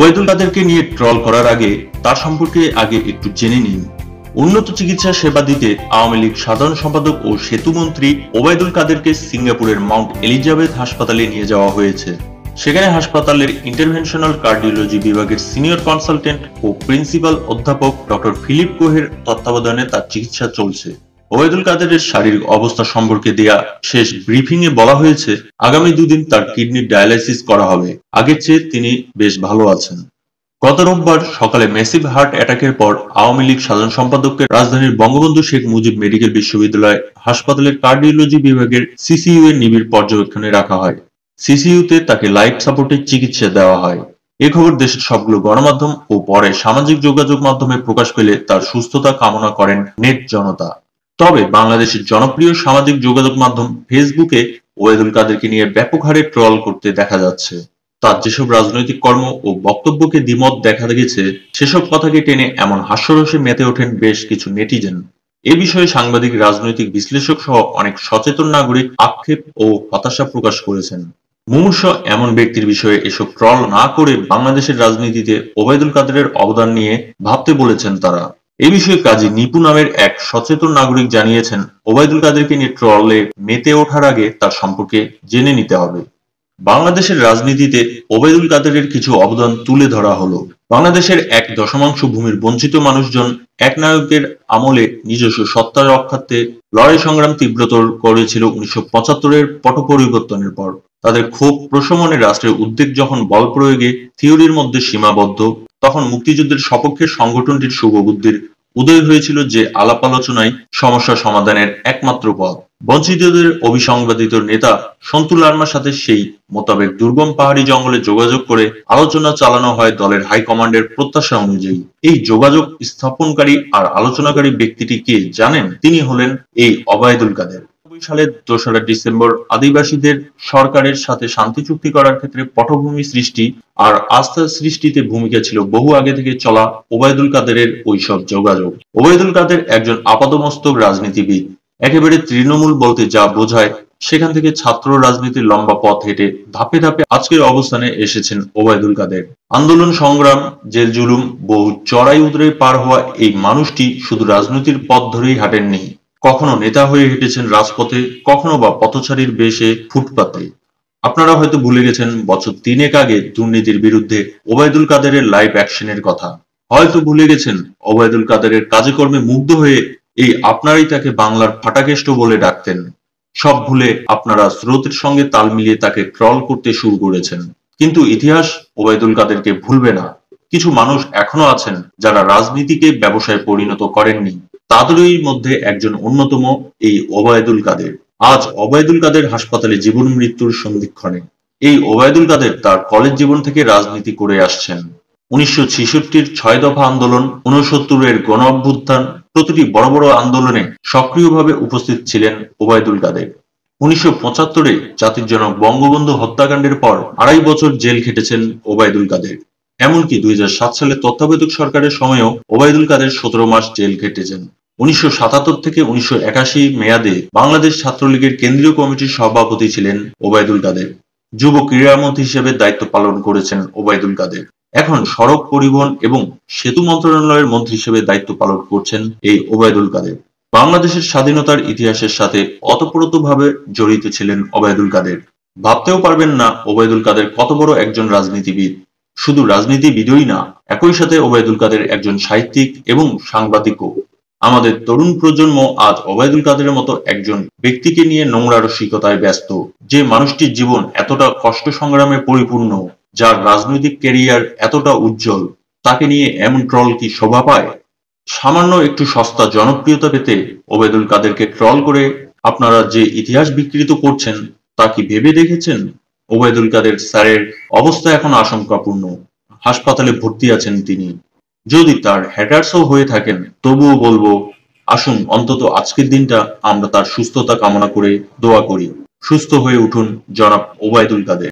ওবায়দুল কাদেরকে নিয়ে ট্রল করার আগে তার সম্পর্কে আগে একটু জেনে নিন। উন্নত চিকিৎসা সেবা দিতে আওয়ামী লীগ সাধারণ সম্পাদক ও সেতুমন্ত্রী ওবায়দুল কাদেরকে সিঙ্গাপুরের মাউন্ট এলিজাবেথ হাসপাতালে নিয়ে যাওয়া হয়েছে। সেখানে হাসপাতালের ইন্টারভেনশনাল কার্ডিওলজি বিভাগের সিনিয়র কনসালটেন্ট ও প্রিন্সিপাল অধ্যাপক ডক্টর ফিলিপ কোহের তত্ত্বাবধানে তার চিকিৎসা চলছে। ওবায়দুল কাদেরের শারীরিক অবস্থা সম্পর্কে দেয়া শেষ ব্রিফিং এ বলা হয়েছে, আগামী দুদিন তার কিডনি ডায়ালাইসিস করা হবে। আগের চেয়ে তিনি বেশ ভালো আছেন। গত রোববার সকালে মেসিভ হার্ট অ্যাটাকের পর আওয়ামী লীগ সাধারণ সম্পাদককে রাজধানীর বঙ্গবন্ধু শেখ মুজিব মেডিকেল বিশ্ববিদ্যালয় হাসপাতালের কার্ডিওলজি বিভাগের সিসিইউ এর নিবিড় পর্যবেক্ষণে রাখা হয়। সিসিইউতে তাকে লাইফ সাপোর্টের চিকিৎসা দেওয়া হয়। এ খবর দেশের সবগুলো গণমাধ্যম ও পরে সামাজিক যোগাযোগ মাধ্যমে প্রকাশ পেলে তার সুস্থতা কামনা করেন নেট জনতা। তবে বাংলাদেশের জনপ্রিয় সামাজিক যোগাযোগ মাধ্যম ফেসবুকে ওয়েদুল কাদেরকে নিয়ে ব্যাপক হারে ট্রল করতে দেখা যাচ্ছে। তার যেসব রাজনৈতিক কর্ম ও বক্তব্যকে দ্বিমত দেখা গেছে সেসব কথাকে টেনে এমন হাস্যরসে মেতে ওঠেন বেশ কিছু নেটিজেন। এ বিষয়ে সাংবাদিক, রাজনৈতিক বিশ্লেষক সহ অনেক সচেতন নাগরিক আক্ষেপ ও হতাশা প্রকাশ করেছেন। মুমূর্ষ এমন ব্যক্তির বিষয়ে এসব ট্রল না করে বাংলাদেশের রাজনীতিতে ওবায়দুল কাদেরের অবদান নিয়ে ভাবতে বলেছেন তারা। এ বিষয়ে কাজী নিপু নামের এক সচেতন নাগরিক জানিয়েছেন, ওবায়দুল কাদেরকে নিয়ে ট্রলে মেতে ওঠার আগে তার সম্পর্কে জেনে নিতে হবে। বাংলাদেশের রাজনীতিতে ওবায়দুল কাদেরের কিছু অবদান তুলে ধরা হলো। বাংলাদেশের এক দশমাংশ ভূমির বঞ্চিত মানুষজন এক নায়কের আমলে নিজস্ব সত্তা রক্ষার্থে লড়াই সংগ্রাম তীব্রতর করেছিল উনিশশো পঁচাত্তরের পট পরিবর্তনের পর। তাদের ক্ষোভ প্রশমনে রাষ্ট্রের উদ্বেগ যখন বল প্রয়োগে, থিওরির মধ্যে সীমাবদ্ধ তখন মুক্তিযুদ্ধের সপক্ষের সংগঠনটির শুভবুদ্ধির উদয় হয়েছিল যে আলাপ আলোচনায় সমস্যা সমাধানের একমাত্র পথ। বঞ্চিতদের অভিসংবাদিত নেতা সন্তু লার্মার সাথে সেই মোতাবেক দুর্গম পাহাড়ি জঙ্গলে যোগাযোগ করে আলোচনা চালানো হয় দলের হাইকমান্ডের প্রত্যাশা অনুযায়ী। এই যোগাযোগ স্থাপনকারী আর আলোচনাকারী ব্যক্তিটি কে জানেন? তিনি হলেন এই অবায়দুল কাদের। সালের দোসরা ডিসেম্বর আদিবাসীদের সরকারের সাথে শান্তি চুক্তি করার ক্ষেত্রে পটভূমি সৃষ্টি আর আস্থা সৃষ্টিতে ভূমিকা ছিল বহু আগে থেকে চলা ওবায়দুল কাদেরের ওইসব যোগাযোগ। ওবায়দুল কাদের একজন আপাদমস্তক রাজনীতিবিদ। একেবারে তৃণমূল বলতে যা বোঝায়, সেখান থেকে ছাত্র রাজনীতির লম্বা পথ হেঁটে ধাপে ধাপে আজকের অবস্থানে এসেছেন ওবায়দুল কাদের। আন্দোলন সংগ্রাম, জেল জুলুম, বহু চড়াই উদরে পার হওয়া এই মানুষটি শুধু রাজনীতির পথ ধরেই হাঁটেননি। কখনো নেতা হয়ে হেঁটেছেন রাজপথে, কখনো বা পথচারীর বেশে ফুটপাতে। আপনারা হয়তো ভুলে গেছেন, বছর তিনেক আগে দুর্নীতির বিরুদ্ধে ওবায়দুল কাদেরের লাইভ অ্যাকশনের কথা। হয়তো ভুলে গেছেন, ওবায়দুল কাদেরের কাজে কর্মে মুগ্ধ হয়ে এই আপনারাই তাকে বাংলার ফাটাকেষ্ট বলে ডাকতেন। সব ভুলে আপনারা স্রোতের সঙ্গে তাল মিলিয়ে তাকে ট্রল করতে শুরু করেছেন। কিন্তু ইতিহাস ওবায়দুল কাদেরকে ভুলবে না। কিছু মানুষ এখনও আছেন যারা রাজনীতিকে ব্যবসায় পরিণত করেননি। তাদেরই মধ্যে একজন অন্যতম এই ওবায়দুল কাদের। আজ ওবায়দুল কাদের হাসপাতালে জীবন মৃত্যুর সন্ধিক্ষণে। এই ওবায়দুল কাদের তার কলেজ জীবন থেকে রাজনীতি করে আসছেন। উনিশশো ছিষট্টির ছয় দফা আন্দোলন উনসত্তরের গণ অভ্যুত্থান, প্রতিটি বড় বড় আন্দোলনে সক্রিয়ভাবে উপস্থিত ছিলেন ওবায়দুল কাদের। উনিশশো পঁচাত্তরে জাতির জনক বঙ্গবন্ধু হত্যাকাণ্ডের পর আড়াই বছর জেল খেটেছেন ওবায়দুল কাদের। এমনকি দুই সাত সালে তত্ত্বাবধায়ক সরকারের সময়েও ওবায়দুল কাদের সতেরো মাস জেল খেটেছেন। উনিশশো সাতাত্তর থেকে উনিশশো একাশি মেয়াদে বাংলাদেশ ছাত্রলীগের কেন্দ্রীয় কমিটির সভাপতি ছিলেন ওবায়দুল কাদের। যুব ক্রীড়ামন্ত্রী হিসেবে দায়িত্ব পালন করেছেন ওবায়দুল কাদের। এখন সড়ক পরিবহন এবং সেতু মন্ত্রণালয়ের মন্ত্রী হিসেবে দায়িত্ব পালন করছেন এই ওবায়দুল কাদের। বাংলাদেশের স্বাধীনতার ইতিহাসের সাথে অতপ্রতভাবে জড়িত ছিলেন ওবায়দুল কাদের। ভাবতেও পারবেন না ওবায়দুল কাদের কত বড় একজন রাজনীতিবিদ। শুধু রাজনীতিবিদই না, একই সাথে ওবায়দুল কাদের একজন সাহিত্যিক এবং সাংবাদিকও। আমাদের তরুণ প্রজন্ম আজ ওবায়দুল কাদেরের মতো একজন ব্যক্তিকে নিয়ে নোংরা রসিকতায় ব্যস্ত। যে মানুষটির জীবন এতটা কষ্ট সংগ্রামে পরিপূর্ণ, যার রাজনৈতিক ক্যারিয়ার এতটা উজ্জ্বল, তাকে নিয়ে এমন ট্রল কি শোভা পায়? সামান্য একটু সস্তা জনপ্রিয়তা পেতে ওবেদুল কাদেরকে ট্রল করে আপনারা যে ইতিহাস বিকৃত করছেন, তা কি ভেবে দেখেছেন? ওবায়দুল কাদের স্যারের অবস্থা এখন আশঙ্কাপূর্ণ। হাসপাতালে ভর্তি আছেন তিনি। যদি তার হ্যাটার্সও হয়ে থাকেন, তবুও বলব, আসুন, অন্তত আজকের দিনটা আমরা তার সুস্থতা কামনা করে দোয়া করি। সুস্থ হয়ে উঠুন, জনাব ওবায়দুল কাদের।